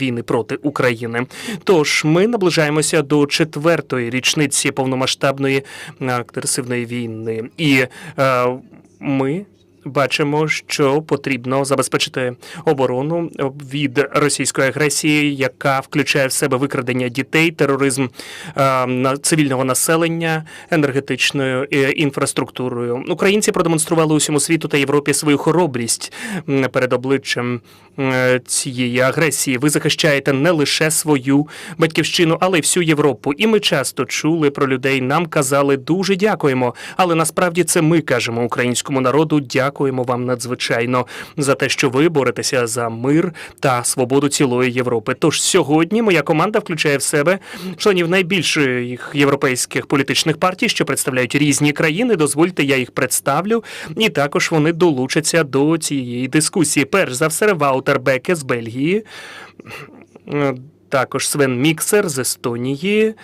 війни проти України. Тож ми наближаємося до четвертої річниці повномасштабної е, агресивної війни, і е, ми. Бачимо, що потрібно забезпечити оборону від російської агресії, яка включає в себе викрадення дітей, тероризм е, на- цивільного населення, енергетичною е, інфраструктурою. Українці продемонстрували усьому світу та Європі свою хоробрість перед обличчям е, цієї агресії. Ви захищаєте не лише свою батьківщину, але й всю Європу. І ми часто чули про людей. Нам казали дуже дякуємо. Але насправді це ми кажемо українському народу. Дякуємо вам надзвичайно за те, що ви боретеся за мир та свободу цілої Європи. Тож сьогодні моя команда включає в себе членів найбільших європейських політичних партій, що представляють різні країни. Дозвольте, я їх представлю, і також вони долучаться до цієї дискусії. Перш за все, Ваутер Беке з Бельгії, також Свен Міксер з Естонії.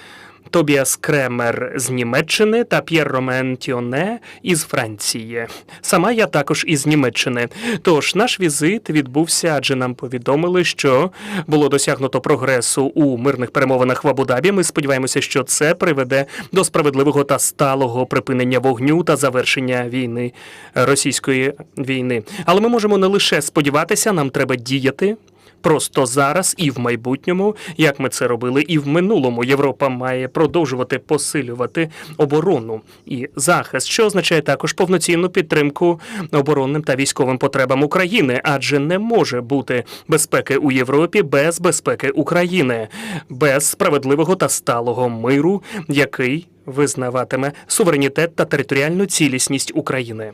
Тобіас Кремер з Німеччини та П'єр Ромен Тіоне із Франції. Сама я також із Німеччини. Тож наш візит відбувся, адже нам повідомили, що було досягнуто прогресу у мирних перемовинах в Абу-Дабі. Ми сподіваємося, що це приведе до справедливого та сталого припинення вогню та завершення війни російської війни. Але ми можемо не лише сподіватися, нам треба діяти. Просто зараз і в майбутньому, як ми це робили, і в минулому Європа має продовжувати посилювати оборону і захист, що означає також повноцінну підтримку оборонним та військовим потребам України, адже не може бути безпеки у Європі без безпеки України, без справедливого та сталого миру, який визнаватиме суверенітет та територіальну цілісність України.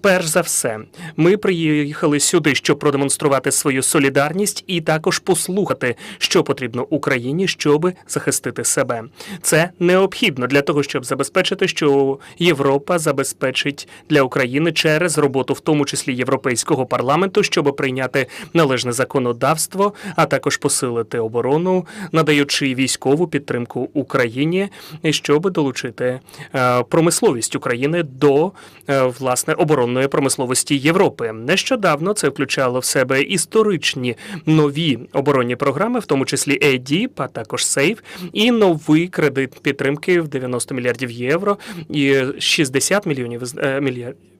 Перш за все, ми приїхали сюди, щоб продемонструвати свою солідарність і також послухати, що потрібно Україні, щоб захистити себе. Це необхідно для того, щоб забезпечити, що Європа забезпечить для України через роботу, в тому числі Європейського парламенту, щоб прийняти належне законодавство, а також посилити оборону, надаючи військову підтримку Україні, щоб долучити е, промисловість України до е, власне оборонної промисловості Європи. Нещодавно це включало в себе історичні нові оборонні програми, в тому числі EDIP, а також SAFE, і новий кредит підтримки в 90 мільярдів євро, і 60 мільйонів е,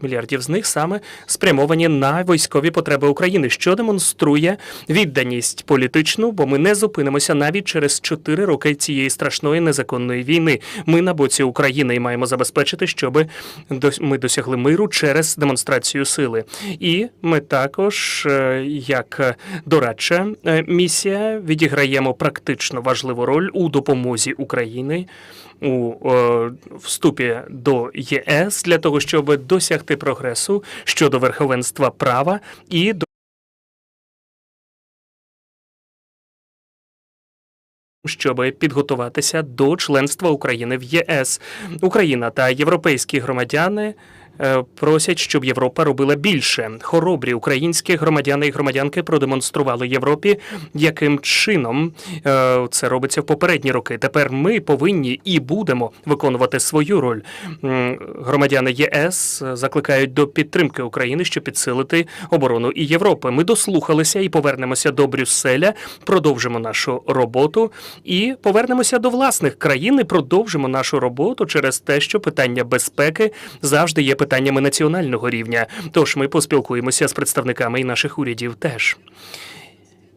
мільярдів з них саме спрямовані на військові потреби України, що демонструє відданість політичну, бо ми не зупинимося навіть через 4 роки цієї страшної незаконної війни. Ми на боці України і маємо забезпечити, щоб ми досягли миру через демонстрацію сили. І ми також, е, як дорадча е, місія, відіграємо практично важливу роль у допомозі України у е, вступі до ЄС для того, щоб досягти прогресу щодо верховенства права і до щоб підготуватися до членства України в ЄС. Україна та європейські громадяни просять, щоб Європа робила більше. Хоробрі українські громадяни і громадянки продемонстрували Європі, яким чином е, це робиться в попередні роки. Тепер ми повинні і будемо виконувати свою роль. Громадяни ЄС закликають до підтримки України, щоб підсилити оборону і Європи. Ми дослухалися і повернемося до Брюсселя, продовжимо нашу роботу і повернемося до власних країн і продовжимо нашу роботу через те, що питання безпеки завжди є питаннями національного рівня. Тож ми поспілкуємося з представниками і наших урядів теж.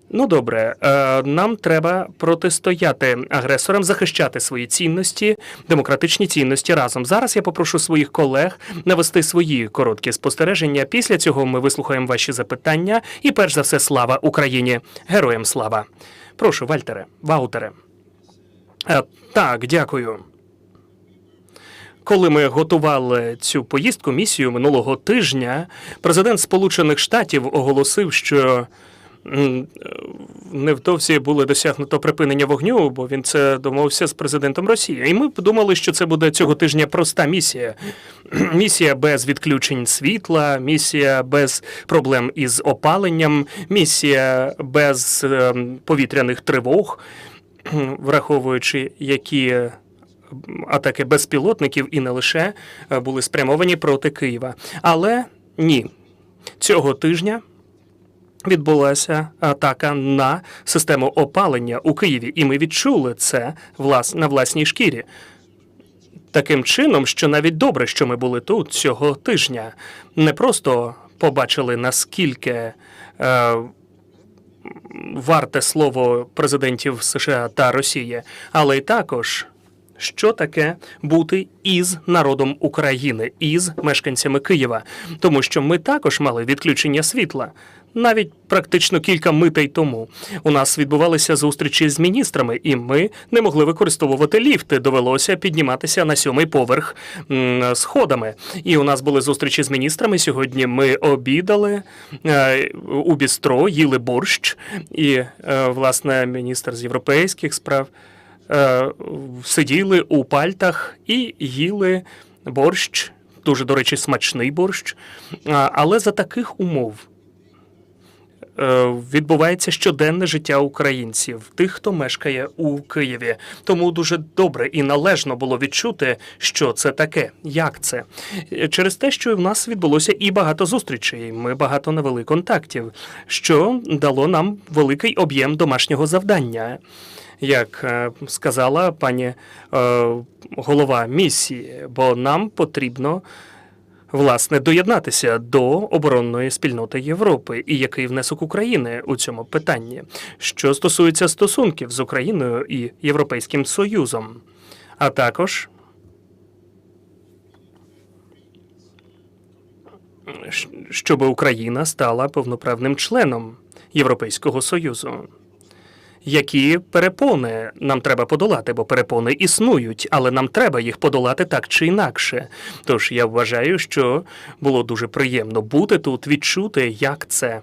Ну добре, е, нам треба протистояти агресорам, захищати свої цінності, демократичні цінності разом. Зараз я попрошу своїх колег навести свої короткі спостереження. Після цього ми вислухаємо ваші запитання. І перш за все, слава Україні! Героям слава! Прошу, Вальтере, Ваутере. Е, так, дякую. Коли ми готували цю поїздку місію минулого тижня, президент Сполучених Штатів оголосив, що невдовзі було досягнуто припинення вогню, бо він це домовився з президентом Росії. І ми подумали, що це буде цього тижня проста місія. Місія без відключень світла, місія без проблем із опаленням, місія без ем, повітряних тривог, враховуючи, які атаки безпілотників і не лише е, були спрямовані проти Києва. Але ні, цього тижня відбулася атака на систему опалення у Києві, і ми відчули це влас... на власній шкірі. Таким чином, що навіть добре, що ми були тут цього тижня, не просто побачили наскільки е, варте слово президентів США та Росії, але й також. Що таке бути із народом України, із мешканцями Києва, тому що ми також мали відключення світла. Навіть практично кілька митей тому у нас відбувалися зустрічі з міністрами, і ми не могли використовувати ліфти. Довелося підніматися на сьомий поверх сходами. І у нас були зустрічі з міністрами. Сьогодні ми обідали е, у бістро, їли борщ, і е, власне міністр з європейських справ сиділи у пальтах і їли борщ. Дуже, до речі, смачний борщ. Але за таких умов е, відбувається щоденне життя українців, тих, хто мешкає у Києві. Тому дуже добре і належно було відчути, що це таке, як це. Е, Через те, що в нас відбулося і багато зустрічей. Ми багато навели контактів, що дало нам великий об'єм домашнього завдання. Як е, сказала пані е, голова місії, бо нам потрібно власне доєднатися до оборонної спільноти Європи і який внесок України у цьому питанні, що стосується стосунків з Україною і Європейським Союзом, а також щоб Україна стала повноправним членом Європейського Союзу. Які перепони нам треба подолати, бо перепони існують, але нам треба їх подолати так чи інакше. Тож я вважаю, що було дуже приємно бути тут, відчути, як це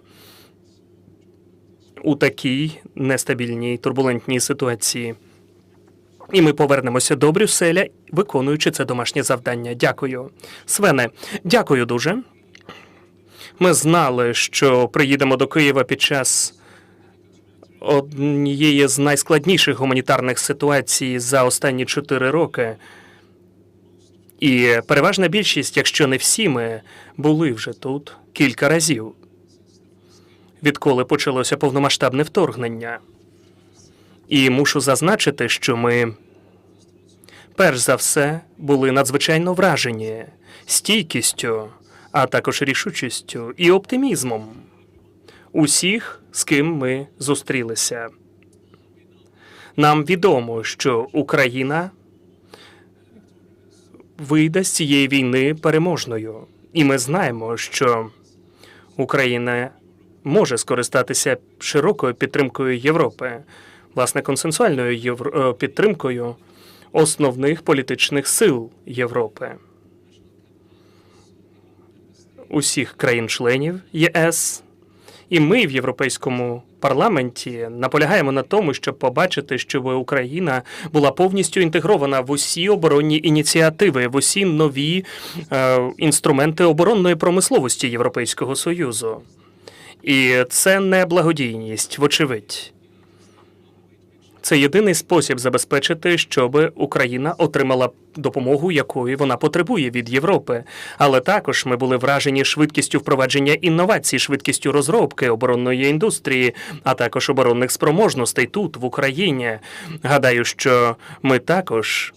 у такій нестабільній турбулентній ситуації. І ми повернемося до Брюсселя, виконуючи це домашнє завдання. Дякую. Свене, дякую дуже. Ми знали, що приїдемо до Києва під час однієї з найскладніших гуманітарних ситуацій за останні чотири роки. І переважна більшість, якщо не всі ми, були вже тут кілька разів, відколи почалося повномасштабне вторгнення. І мушу зазначити, що ми перш за все були надзвичайно вражені стійкістю, а також рішучістю і оптимізмом усіх, з ким ми зустрілися. Нам відомо, що Україна вийде з цієї війни переможною, і ми знаємо, що Україна може скористатися широкою підтримкою Європи, власне, консенсуальною євро... е, підтримкою основних політичних сил Європи. Усіх країн-членів ЄС і ми в Європейському парламенті наполягаємо на тому, щоб побачити, щоб Україна була повністю інтегрована в усі оборонні ініціативи, в усі нові е, інструменти оборонної промисловості Європейського союзу. І це не благодійність, вочевидь. Це єдиний спосіб забезпечити, щоб Україна отримала допомогу, якої вона потребує від Європи. Але також ми були вражені швидкістю впровадження інновацій, швидкістю розробки оборонної індустрії, а також оборонних спроможностей тут, в Україні. Гадаю, що ми також.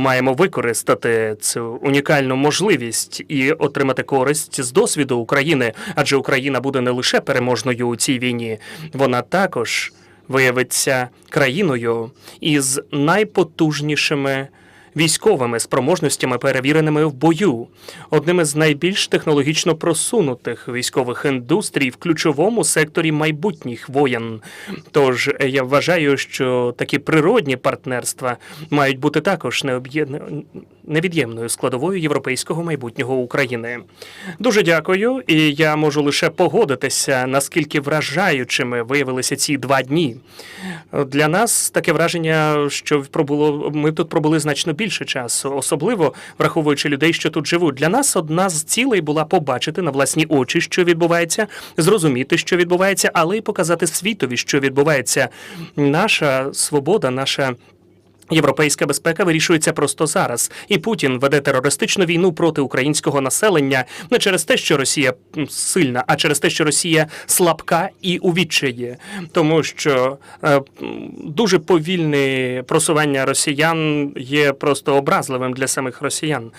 Маємо використати цю унікальну можливість і отримати користь з досвіду України, адже Україна буде не лише переможною у цій війні, вона також виявиться країною із найпотужнішими військовими спроможностями, перевіреними в бою, одним із найбільш технологічно просунутих військових індустрій в ключовому секторі майбутніх воєн. Тож я вважаю, що такі природні партнерства мають бути також невід'ємною складовою європейського майбутнього України. Дуже дякую, і я можу лише погодитися, наскільки вражаючими виявилися ці два дні. Для нас таке враження, що пробуло ми тут пробули значно більше часу, особливо враховуючи людей, що тут живуть. Для нас одна з цілей була побачити на власні очі, що відбувається, зрозуміти, що відбувається, але й показати світові, що відбувається. Наша свобода, наша Європейська безпека вирішується просто зараз, і Путін веде терористичну війну проти українського населення не через те, що Росія сильна, а через те, що Росія слабка і у відчаї, тому що е, дуже повільне просування росіян є просто образливим для самих росіян.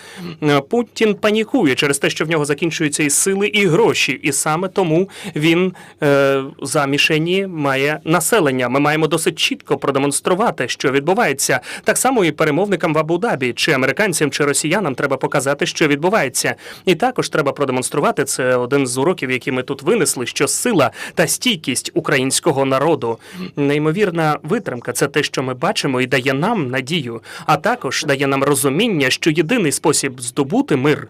Е, Путін панікує через те, що в нього закінчуються і сили, і гроші, і саме тому він е, за мішені має населення. Ми маємо досить чітко продемонструвати, що відбувається. Так само і перемовникам в Абу-Дабі, чи американцям, чи росіянам треба показати, що відбувається. І також треба продемонструвати це один з уроків, які ми тут винесли, що сила та стійкість українського народу, неймовірна витримка це те, що ми бачимо, і дає нам надію, а також дає нам розуміння, що єдиний спосіб здобути мир,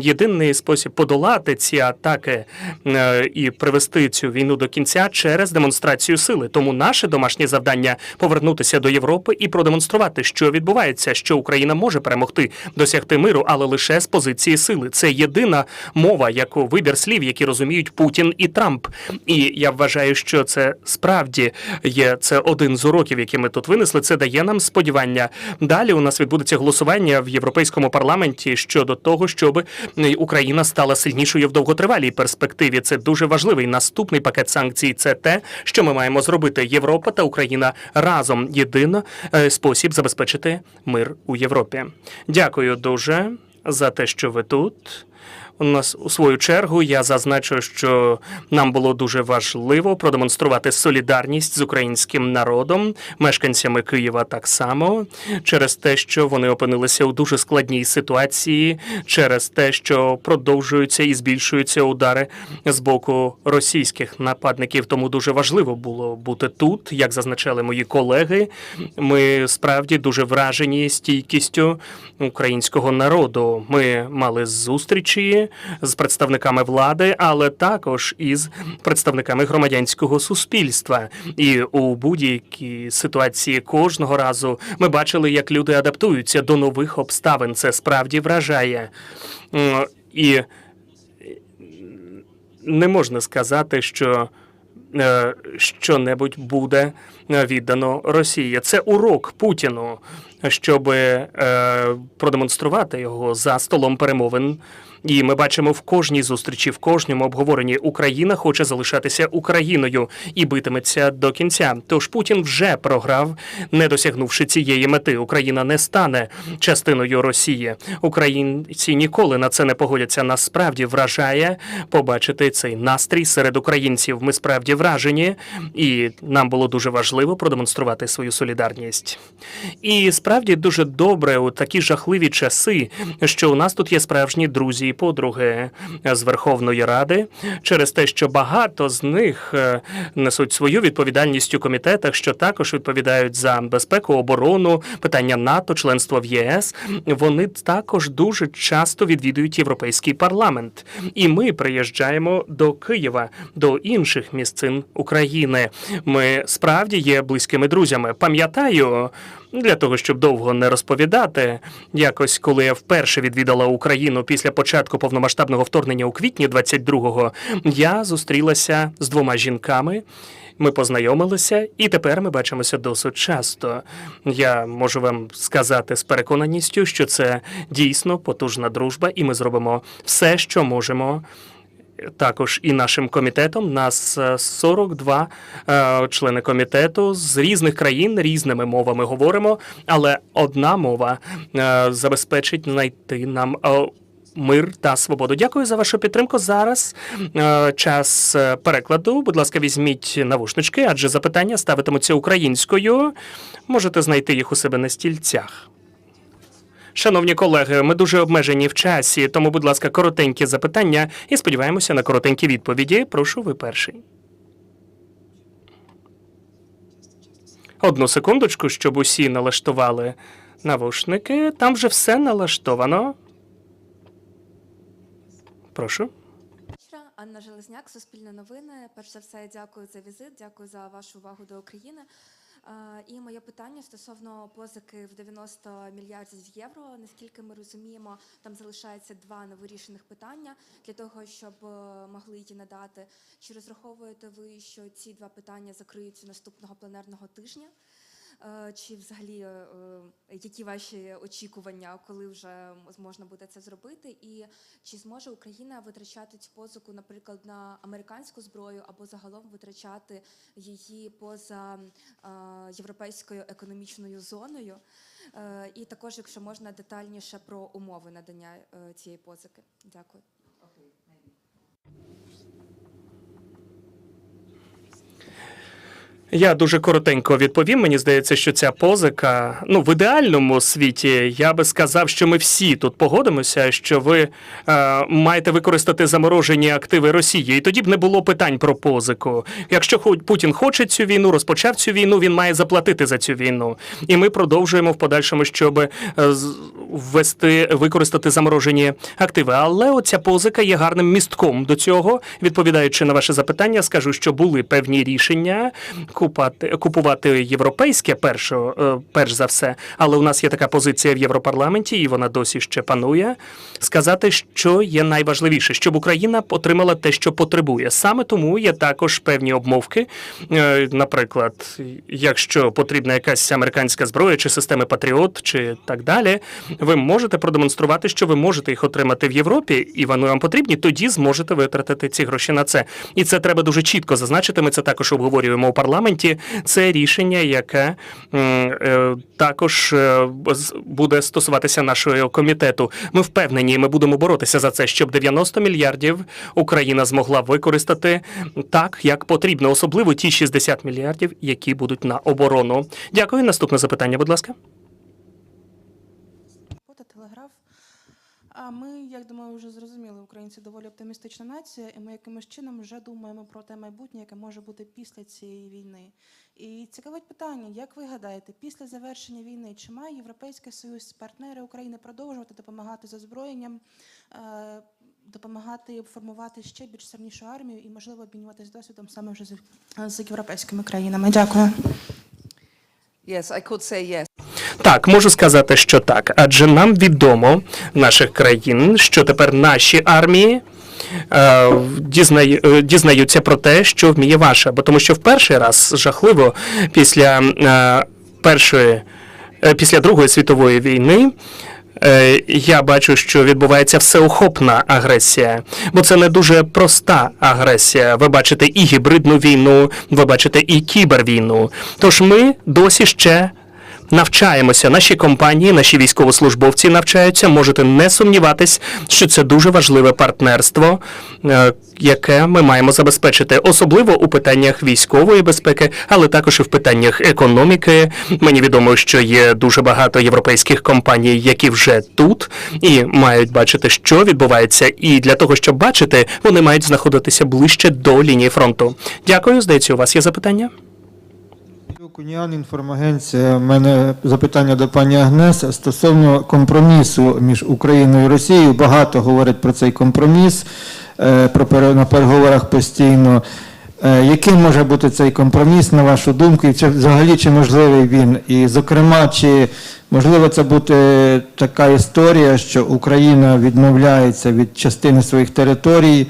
єдиний спосіб подолати ці атаки е, і привести цю війну до кінця через демонстрацію сили. Тому наше домашнє завдання повернутися до Європи і продемонструвати, що відбувається, що Україна може перемогти, досягти миру, але лише з позиції сили. Це єдина мова, яку вибір слів, які розуміють Путін і Трамп. І я вважаю, що це справді є це один з уроків, які ми тут винесли. Це дає нам сподівання. Далі у нас відбудеться голосування в європейському парламенті щодо того, щоб Україна стала сильнішою в довготривалій перспективі. Це дуже важливий наступний пакет санкцій. Це те, що ми маємо зробити. Європа та Україна разом єдино е, спосіб забезпечити мир у Європі. Дякую дуже за те, що ви тут. У свою чергу я зазначу, що нам було дуже важливо продемонструвати солідарність з українським народом, мешканцями Києва так само, через те, що вони опинилися у дуже складній ситуації, через те, що продовжуються і збільшуються удари з боку російських нападників. Тому дуже важливо було бути тут, як зазначали мої колеги. Ми справді дуже вражені стійкістю українського народу. Ми мали зустрічі з представниками влади, але також із представниками громадянського суспільства. І у будь-якій ситуації кожного разу ми бачили, як люди адаптуються до нових обставин. Це справді вражає. І не можна сказати, що е, що-небудь буде е, віддано Росії. Це урок Путіну, щоб е, продемонструвати його за столом перемовин. І ми бачимо в кожній зустрічі, в кожному обговоренні Україна хоче залишатися Україною і битиметься до кінця. Тож Путін вже програв, не досягнувши цієї мети. Україна не стане частиною Росії. Українці ніколи на це не погодяться. Нас справді вражає побачити цей настрій серед українців. Ми справді вражені, і нам було дуже важливо продемонструвати свою солідарність. І справді дуже добре у такі жахливі часи, що у нас тут є справжні друзі подруги з Верховної Ради, через те, що багато з них е, несуть свою відповідальність у комітетах, що також відповідають за безпеку, оборону, питання НАТО, членство в ЄС. Вони також дуже часто відвідують європейський парламент, і ми приїжджаємо до Києва, до інших місцин України. Ми справді є близькими друзями. Пам'ятаю. Для того щоб довго не розповідати, якось коли я вперше відвідала Україну після початку повномасштабного вторгнення у квітні 22-го, я зустрілася з двома жінками. Ми познайомилися, і тепер ми бачимося досить часто. Я можу вам сказати з переконаністю, що це дійсно потужна дружба, і ми зробимо все, що можемо також і нашим комітетом. Нас е, 42 е, члени комітету з різних країн різними мовами говоримо, але одна мова е, забезпечить знайти нам. е, Мир та свободу. Дякую за вашу підтримку. Зараз е, час е, перекладу. Будь ласка, візьміть навушнички, адже запитання ставитимуться українською. Можете знайти їх у себе на стільцях. Шановні колеги, ми дуже обмежені в часі, тому, будь ласка, коротенькі запитання і сподіваємося на коротенькі відповіді. Прошу, ви перший. Одну секундочку, щоб усі налаштували навушники. Там вже все налаштовано. Прошу. Анна Железняк, Суспільне новини. Перш за все, дякую за візит, дякую за вашу увагу до України. І моє питання стосовно позики в 90 мільярдів євро. Наскільки ми розуміємо, там залишається два невирішених питання для того, щоб е, могли її надати. Чи розраховуєте ви, що ці два питання закриються наступного пленарного тижня? Е, Чи взагалі е, е, які ваші очікування, коли вже можна буде це зробити? І чи зможе Україна витрачати цю позику, наприклад, на американську зброю або загалом витрачати її поза європейською економічною зоною? І також, якщо можна детальніше про умови надання цієї позики. Дякую. Я дуже коротенько відповім. Мені здається, що ця позика, ну в ідеальному світі, я би сказав, що ми всі тут погодимося, що ви е, маєте використати заморожені активи Росії, і тоді б не було питань про позику. Якщо Путін хоче цю війну, розпочав цю війну, він має заплатити за цю війну. І ми продовжуємо в подальшому, щоб е, ввести використати заморожені активи. Але оця позика є гарним містком до цього. Відповідаючи на ваше запитання, скажу, що були певні рішення купати, купувати європейське першо, е, перш за все. Але у нас є така позиція в Європарламенті, і вона досі ще панує. Сказати, що є найважливіше, щоб Україна отримала те, що потребує. Саме тому є також певні обмовки. Е, Наприклад, якщо потрібна якась американська зброя чи системи Патріот, чи так далі, ви можете продемонструвати, що ви можете їх отримати в Європі, і вони вам потрібні. Тоді зможете витратити ці гроші на це. І це треба дуже чітко зазначити. Ми це також обговорюємо у парламенті. Це рішення, яке е, також е, буде стосуватися нашого комітету. Ми впевнені, ми будемо боротися за це, щоб 90 мільярдів Україна змогла використати так, як потрібно, особливо ті 60 мільярдів, які будуть на оборону. Дякую. Наступне запитання, будь ласка. А ми, як думаю, вже зрозуміли, українці доволі оптимістична нація, і ми якимось чином вже думаємо про те майбутнє, яке може бути після цієї війни. І цікавить питання, як ви гадаєте, після завершення війни чи має Європейський Союз партнери України продовжувати допомагати з озброєнням, е, допомагати формувати ще більш сильнішу армію і, можливо, обмінюватись досвідом саме вже з, з європейськими країнами? Дякую. Yes, I could say yes. Так, можу сказати, що так, адже нам відомо наших країн, що тепер наші армії. е, е, Дізнаються про те, що вміє ваша, бо тому що в перший раз жахливо після е, першої, після Другої світової війни. Я бачу, що відбувається всеохопна агресія, бо це не дуже проста агресія. Ви бачите і гібридну війну, ви бачите і кібервійну. Тож ми досі ще навчаємося. Наші компанії, наші військовослужбовці навчаються. Можете не сумніватись, що це дуже важливе партнерство, е, яке ми маємо забезпечити, особливо у питаннях військової безпеки, але також і в питаннях економіки. Мені відомо, що є дуже багато європейських компаній, які вже тут і мають бачити, що відбувається. І для того, щоб бачити, вони мають знаходитися ближче до лінії фронту. Дякую. Здається, у вас є запитання? Куніан, інформагенція. У мене запитання до пані Агнеса стосовно компромісу між Україною і Росією. Багато говорять про цей компроміс е, про на переговорах постійно. Е, Яким може бути цей компроміс, на вашу думку, і чи взагалі чи можливий він? І, зокрема, чи можливо це бути така історія, що Україна відмовляється від частини своїх територій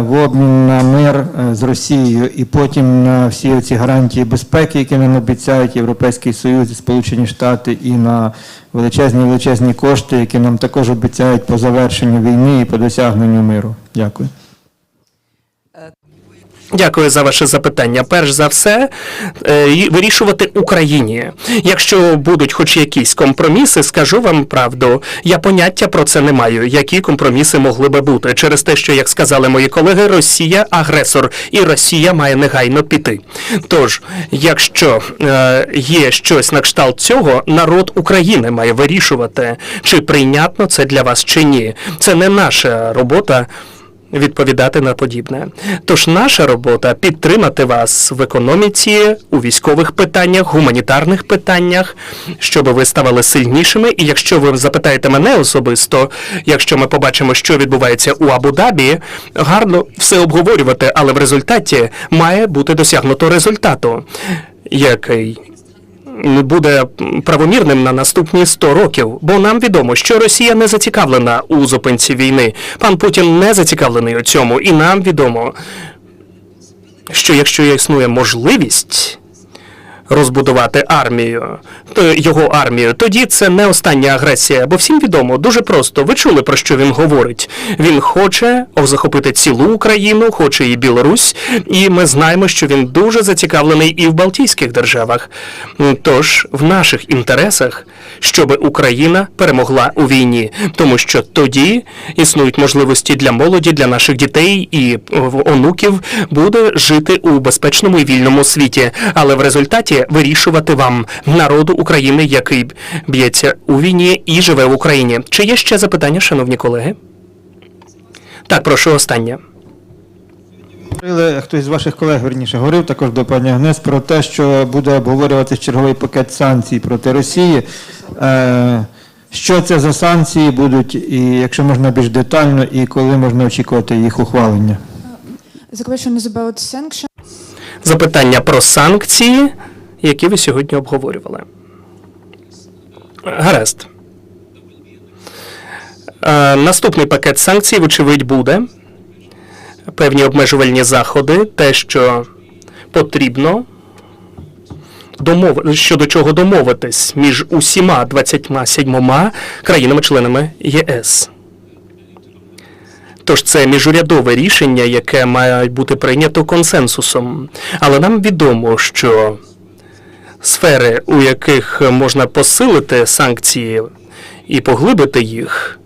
в обмін на мир е, з Росією, і потім на всі ці гарантії безпеки, які нам обіцяють Європейський Союз і Сполучені Штати, і на величезні величезні кошти, які нам також обіцяють по завершенню війни і по досягненню миру. Дякую. Дякую за ваше запитання. Перш за все, е, вирішувати Україні. Якщо будуть хоч якісь компроміси, скажу вам правду. Я поняття про це не маю. Які компроміси могли би бути через те, що як сказали мої колеги, Росія агресор, і Росія має негайно піти. Тож, якщо е, є щось на кшталт цього, народ України має вирішувати, чи прийнятно це для вас чи ні. Це не наша робота відповідати на подібне. Тож наша робота підтримати вас в економіці, у військових питаннях, гуманітарних питаннях, щоб ви ставали сильнішими. І якщо ви запитаєте мене особисто, якщо ми побачимо, що відбувається у Абу-Дабі, гарно все обговорювати, але в результаті має бути досягнуто результату, який буде правомірним на наступні 100 років, бо нам відомо, що Росія не зацікавлена у зупинці війни. Пан Путін не зацікавлений у цьому, і нам відомо, що якщо існує можливість розбудувати армію, його армію, тоді це не остання агресія. Бо всім відомо, дуже просто. Ви чули про що він говорить. Він хоче захопити цілу Україну, хоче і Білорусь, і ми знаємо, що він дуже зацікавлений і в Балтійських державах. Тож в наших інтересах, щоб Україна перемогла у війні, тому що тоді існують можливості для молоді, для наших дітей і онуків буде жити у безпечному і вільному світі. Але в результаті вирішувати вам народу України, який б'ється у війні і живе в Україні. Чи є ще запитання, шановні колеги? Так, прошу останнє. Говорили, хтось з ваших колег верніше говорив також до пані Агнес про те, що буде обговорюватися черговий пакет санкцій проти Росії. Е, Що це за санкції будуть, і якщо можна більш детально, і коли можна очікувати їх ухвалення? Is. Запитання про санкції, які ви сьогодні обговорювали. Е, Наступний пакет санкцій, вочевидь, буде. Певні обмежувальні заходи, те, що потрібно домов... щодо чого домовитись між усіма 27 країнами-членами ЄС. Тож це міжурядове рішення, яке має бути прийнято консенсусом. Але нам відомо, що сфери, у яких можна посилити санкції і поглибити їх,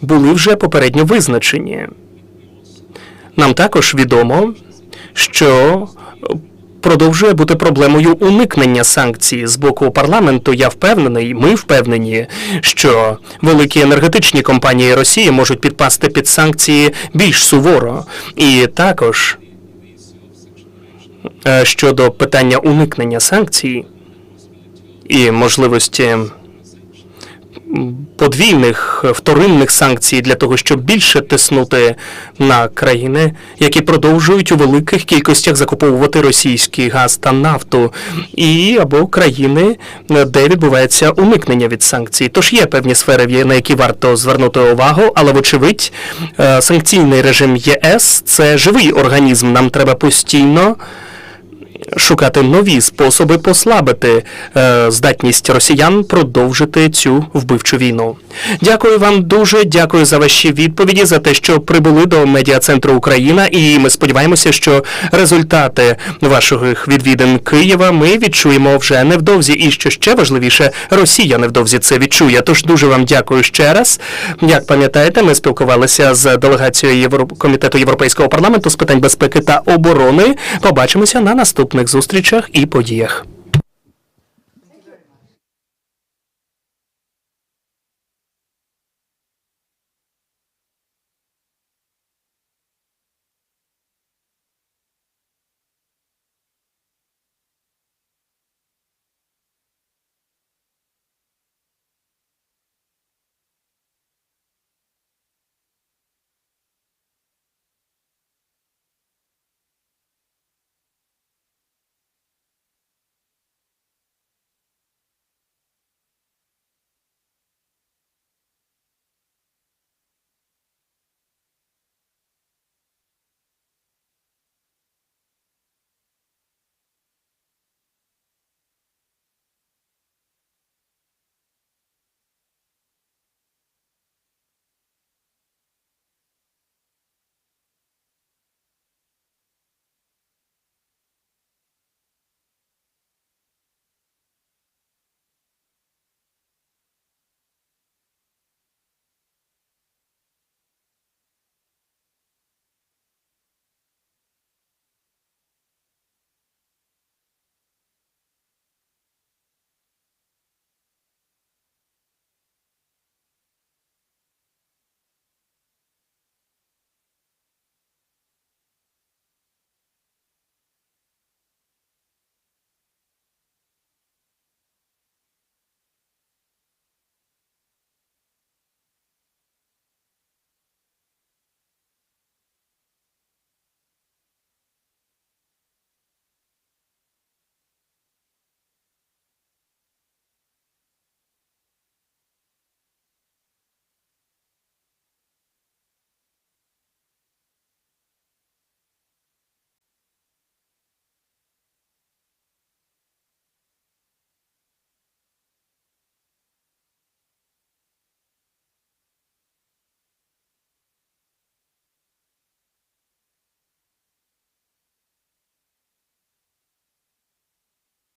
були вже попередньо визначені. Нам також відомо, що продовжує бути проблемою уникнення санкцій з боку парламенту. Я впевнений, ми впевнені, що великі енергетичні компанії Росії можуть підпасти під санкції більш суворо. І також щодо питання уникнення санкцій і можливості подвійних е, вторинних санкцій для того, щоб більше тиснути на країни, які продовжують у великих кількостях закуповувати російський газ та нафту, і або країни, е, де відбувається уникнення від санкцій. Тож є певні сфери, на які варто звернути увагу, але вочевидь, е, санкційний режим ЄС це живий організм. Нам треба постійно шукати нові способи послабити е, здатність росіян продовжити цю вбивчу війну. Дякую вам дуже. Дякую за ваші відповіді, за те, що прибули до медіа центру Україна. І ми сподіваємося, що результати ваших відвідин Києва ми відчуємо вже невдовзі. І що ще важливіше, Росія невдовзі це відчує. Тож дуже вам дякую ще раз. Як пам'ятаєте, ми спілкувалися з делегацією Євро... комітету Європейського парламенту з питань безпеки та оборони. Побачимося на наступних зустрічах і подіях.